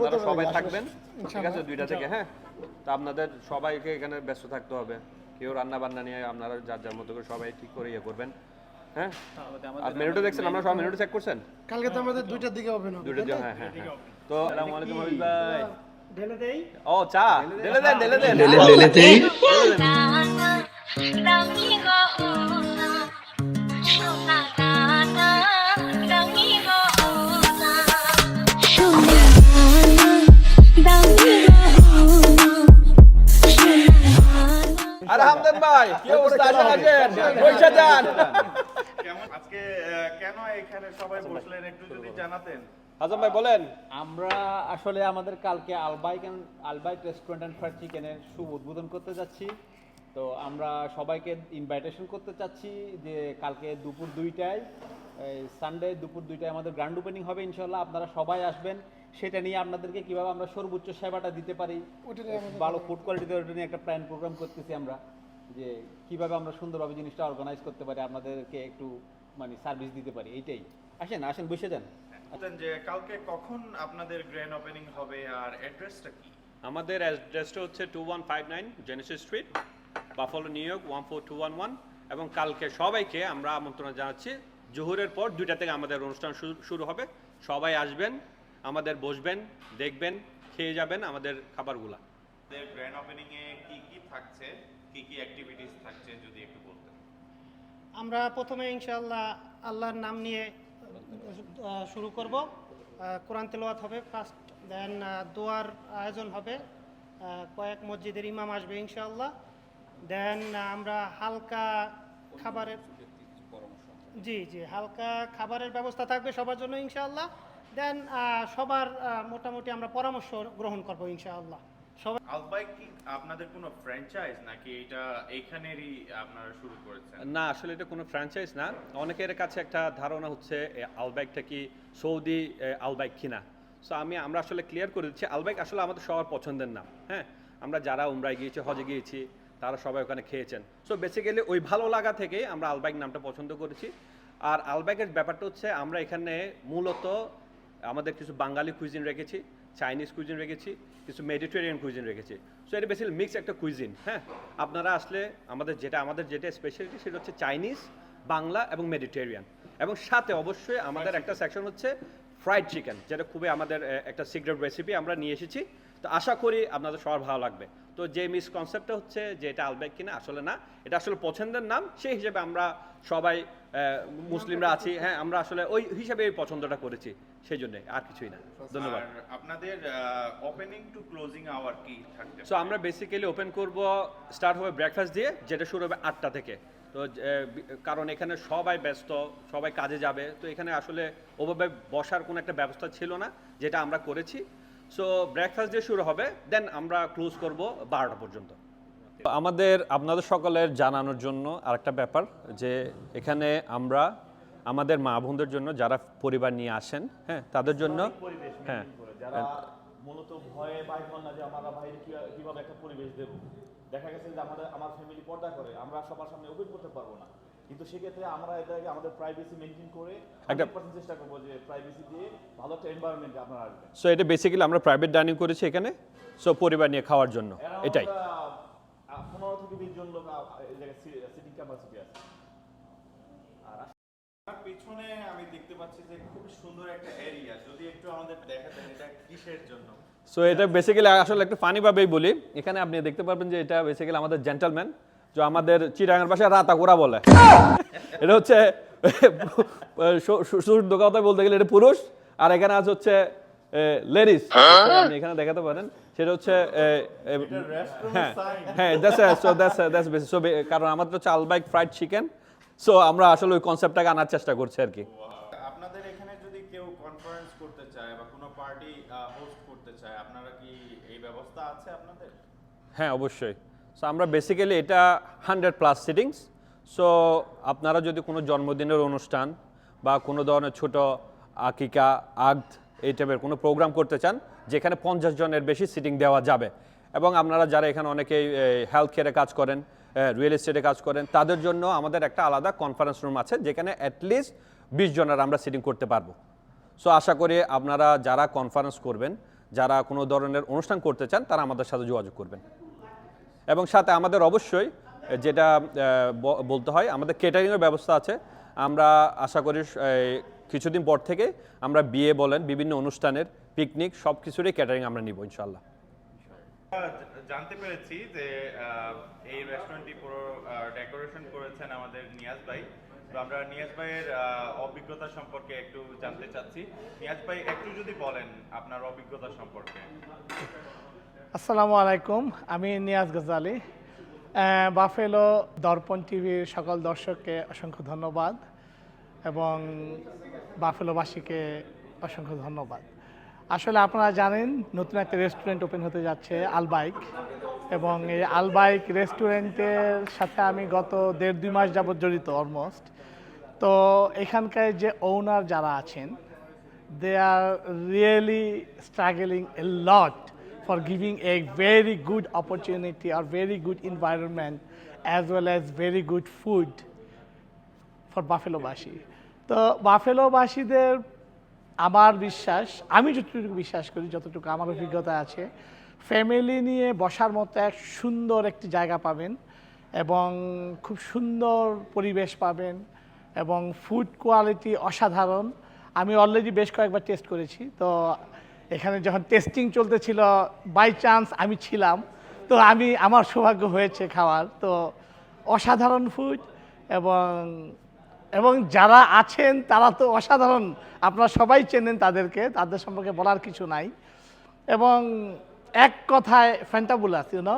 আপনারা সবাই থাকবেন। ঠিক আছে দুইটা থেকে হ্যাঁ? তো আপনাদের সবাইকে এখানে ব্যস্ত থাকতে হবে। কেউ রান্না বান্না নিয়ে আপনারা যার যার মতো করে সবাই ঠিক করে ইয়ে করবেন। হ্যাঁ? আর মেনুটা দেখছেন? আমরা সব মেনুটা চেক করছেন? কালকে তো আমাদের দুইটার দিকে হবে দুটো দিয়ে হ্যাঁ হ্যাঁ হ্যাঁ। তো আসসালামু আলাইকুম হাবিব ভাই। ঢেলে দেই? ও চা। ঢেলে দেন ঢেলে দেন। আর ভাই? কি অবস্থা? পয়সা যান আজকে কেন এখানে সবাই বসলেন একটু যদি জানাতেন? ভাই বলেন। আমরা আসলে আমাদের কালকে Albaik Albaik restaurant and fried চিকেনের শুভ উদ্বোধন করতে যাচ্ছি। তো আমরা সবাইকে ইনভাইটেশন করতে চাচ্ছি যে কালকে দুপুর দুইটায় সানডে দুপুর দুইটায় আমাদের গ্র্যান্ড ওপেনিং হবে ইনশাল্লাহ আপনারা সবাই আসবেন। সেটা নিয়ে আপনাদেরকে কীভাবে আমরা সর্বোচ্চ সেবাটা দিতে পারি ভালো ফুড কোয়ালিটিতে ওটা নিয়ে একটা প্ল্যান প্রোগ্রাম করতেছি আমরা। যে কীভাবে আমরা সুন্দরভাবে জিনিসটা অর্গানাইজ করতে পারি আপনাদেরকে একটু মানে সার্ভিস দিতে পারি এইটাই। আসেন আসেন বসে যান। যে কালকে কখন আপনাদের গ্র্যান্ড ওপেনিং হবে আর অ্যাড্রেসটা কি? আমাদের অ্যাড্রেসটা হচ্ছে two one five nine Genesis street Buffalo New York one four two one one এবং কালকে সবাইকে আমরা আমন্ত্রণ জানাচ্ছি। জোহরের পর দুইটা থেকে আমাদের অনুষ্ঠান শুরু- শুরু হবে। সবাই আসবেন আমাদের বসবেন দেখবেন খেয়ে যাবেন আমাদের খাবারগুলা। গ্র্যান্ড ওপেনিং এ কি কি থাকছে? কি কি অ্যাক্টিভিটিস থাকছে যদি একটু বলতেন? আমরা প্রথমে ইনশাআল্লাহ আল্লাহর নাম নিয়ে শুরু করব। কোরআন তেলাওয়াত হবে ফার্স্ট দেন দোয়ার আয়োজন হবে। কয়েক মসজিদের ইমাম আসবে ইনশাআল্লাহ। দেন আমরা হালকা খাবারের জি জি হালকা খাবারের ব্যবস্থা থাকবে সবার জন্য ইনশাআল্লাহ। দেন সবার মোটামুটি আমরা পরামর্শ গ্রহণ করব ইনশাআল্লাহ। সবাই আলবাইক কি আপনাদের কোনো ফ্র্যাঞ্চাইজ নাকি এটা এইখানেরই আপনারা শুরু করেছেন? না আসলে এটা কোনো ফ্র্যাঞ্চাইজ না। অনেকের কাছে একটা ধারণা হচ্ছে আলবাইকটা কি সৌদি আলবাইক কিনা। সো আমি আমরা আসলে ক্লিয়ার করে দিচ্ছি আলবাইক আসলে আমাদের সবার পছন্দের নাম হ্যাঁ? আমরা যারা উমরায় গিয়েছি হজে গিয়েছি তারা সবাই ওখানে খেয়েছেন। সো বেসিক্যালি ওই ভালো লাগা থেকে আমরা আলবাইক নামটা পছন্দ করেছি। আর আলবাইকের ব্যাপারটা হচ্ছে আমরা এখানে মূলত আমাদের কিছু বাঙালি কুইজিন রেখেছি। চাইনিজ কুইজিন রেখেছি কিছু মেডিটেরিয়ান কুইজিন রেখেছি। সো এটা বেসিক্যালি মিক্স একটা কুইজিন হ্যাঁ? আপনারা আসলে আমাদের যেটা আমাদের যেটা স্পেশালিটি সেটা হচ্ছে চাইনিজ বাংলা এবং মেডিটেরিয়ান এবং সাথে অবশ্যই আমাদের একটা সেকশন হচ্ছে ফ্রাইড চিকেন যেটা খুবই আমাদের একটা সিক্রেট রেসিপি আমরা নিয়ে এসেছি। তো আশা করি আপনাদের সবার ভালো লাগবে। তো যে মিস কনসেপ্টটা হচ্ছে যে এটা আলবেক কিনা আসলে না। এটা আসলে পছন্দের নাম সেই হিসেবে আমরা সবাই মুসলিমরা আছি। হ্যাঁ আমরা আসলে ওই হিসাবে এই পছন্দটা করেছি সেই জন্য আর কিছুই না। ধন্যবাদ। আপনাদের ওপেনিং টু ক্লোজিং আওয়ার কি থাকবে সো আমরা বেসিক্যালি ওপেন করব স্টার্ট হবে ব্রেকফাস্ট দিয়ে যেটা শুরু হবে আটটা থেকে। তো কারণ এখানে সবাই ব্যস্ত সবাই কাজে যাবে। তো এখানে আসলে ওভাবে বসার কোনো একটা ব্যবস্থা ছিল না যেটা আমরা করেছি। সো ব্রেকফাস্ট দিয়ে শুরু হবে দেন আমরা ক্লোজ করব বারোটা পর্যন্ত। আমাদের আপনাদের সকলের জানানোর জন্য আরেকটা ব্যাপার যে এখানে আমরা আমাদের মা বোনদের জন্য যারা পরিবার নিয়ে আসেন হ্যাঁ তাদের জন্য হ্যাঁ। যারা মূলত ভয়ে হন না যে আমরা কি- কীভাবে একটা পরিবেশ দেব। দেখা গেছে যে আমাদের আমার ফ্যামিলি পর্দা করে আমরা সবার সামনে ওপেন করতে পারব না। কিন্তু সেক্ষেত্রে আমরা এটাকে আমাদের প্রাইভেসি মেনটেন করে একটা- 100% চেষ্টা করব যে প্রাইভেসি দিয়ে ভালো একটা এনভায়রনমেন্টে আপনারা আসবেন সো এটা বেসিক্যালি আমরা প্রাইভেট ডাইনিং করেছি এখানে সো পরিবার নিয়ে খাওয়ার জন্য এটাই। বিশ জন লোক এই জায়গায় সিটিং ক্যাপাসিটি আছে। পিছনে আমি দেখতে পাচ্ছি যে খুব সুন্দর একটা এরিয়া যদি একটু আমাদের দেখাতেন এটা কিসের জন্য? সো এটা বেসিক্যালি আসলে একটু ফানিভাবেই বলি। এখানে আপনি দেখতে পারবেন যে এটা বেসিক্যালি আমাদের জেন্টালম্যান যে আমাদের চিরাঙের ভাষায় রাতা গোড়া বলে। এটা হচ্ছে কথা বলতে গেলে এটা পুরুষ আর এখানে আছে হচ্ছে লেডিস আপনি এখানে দেখাতে পারেন। সেটা হচ্ছে হ্যাঁ হ্যাঁ that's so that's that's basic so কারণ আমাদের হচ্ছে আলবাইক ফ্রাইড চিকেন সো আমরা আসলে ওই কনসেপ্টটাকে আনার চেষ্টা করছি আর কি। আপনাদের এখানে যদি কেউ কনফারেন্স করতে চায় বা কোনো পার্টি হোস্ট করতে চায় আপনারা কি এই ব্যবস্থা আছে আপনাদের? হ্যাঁ অবশ্যই। সো আমরা বেসিক্যালি এটা হান্ড্রেড প্লাস সিটিংস সো আপনারা যদি কোনো জন্মদিনের অনুষ্ঠান বা কোনো ধরনের ছোট আকিকা আগ এই টাইপের কোনো প্রোগ্রাম করতে চান, যেখানে পঞ্চাশ জনের বেশি সিটিং দেওয়া যাবে। এবং আপনারা যারা এখানে অনেকেই হেলথ কেয়ারে কাজ করেন রিয়েল এস্টেটে কাজ করেন, তাদের জন্য আমাদের একটা আলাদা কনফারেন্স রুম আছে, যেখানে অ্যাটলিস্ট বিশ জনের আমরা সিটিং করতে পারব। সো আশা করি আপনারা যারা কনফারেন্স করবেন, যারা কোনো ধরনের অনুষ্ঠান করতে চান, তারা আমাদের সাথে যোগাযোগ করবেন। এবং সাথে আমাদের অবশ্যই যেটা বলতে হয়, আমাদের কেটারিংয়ের ব্যবস্থা আছে। আমরা আশা করি কিছুদিন পর থেকে আমরা বিয়ে বলেন বিভিন্ন অনুষ্ঠানের পিকনিক সব কিছুরই ক্যাটারিং আমরা নিব ইনশাল্লাহ জানতে পেরেছি যে এই রেস্টুরেন্টটি পুরো ডেকোরেশন করেছেন আমাদের নিয়াজ ভাই। তো আমরা নিয়াজ ভাইয়ের অভিজ্ঞতা সম্পর্কে একটু জানতে চাচ্ছি। নিয়াজ ভাই একটু যদি বলেন আপনার অভিজ্ঞতা সম্পর্কে। আসসালামু আলাইকুম আমি নিয়াজ গজালি। আহ, বাফেলো দর্পণ টিভির সকল দর্শককে অসংখ্য ধন্যবাদ। এবং বাফেলোবাসীকে অসংখ্য ধন্যবাদ। আসলে আপনারা জানেন, নতুন একটা রেস্টুরেন্ট ওপেন হতে যাচ্ছে আলবাইক এবং এই আলবাইক রেস্টুরেন্টের সাথে আমি গত দেড় দুই মাস যাবত জড়িত অলমোস্ট তো এখানকার যে ওনার যারা আছেন they are really struggling a lot for giving a very good opportunity R very good environment as well as very good food for বাফেলোবাসী তো বাফেলোবাসীদের আমার বিশ্বাস, আমি যতটুকু বিশ্বাস করি, যতটুকু আমার অভিজ্ঞতা আছে ফ্যামিলি নিয়ে বসার মতো এক সুন্দর একটি জায়গা পাবেন এবং খুব সুন্দর পরিবেশ পাবেন এবং ফুড কোয়ালিটি অসাধারণ। আমি অলরেডি বেশ কয়েকবার টেস্ট করেছি, তো এখানে যখন টেস্টিং চলতেছিল বাই চান্স আমি ছিলাম, তো আমি, আমার সৌভাগ্য হয়েছে খাওয়ার। তো অসাধারণ ফুড এবং এবং যারা আছেন, তারা তো অসাধারণ। আপনারা সবাই চেনেন তাদেরকে, তাদের সম্পর্কে বলার কিছু নাই। এবং এক কথায় ফ্যান্টাবুলাস ইউনো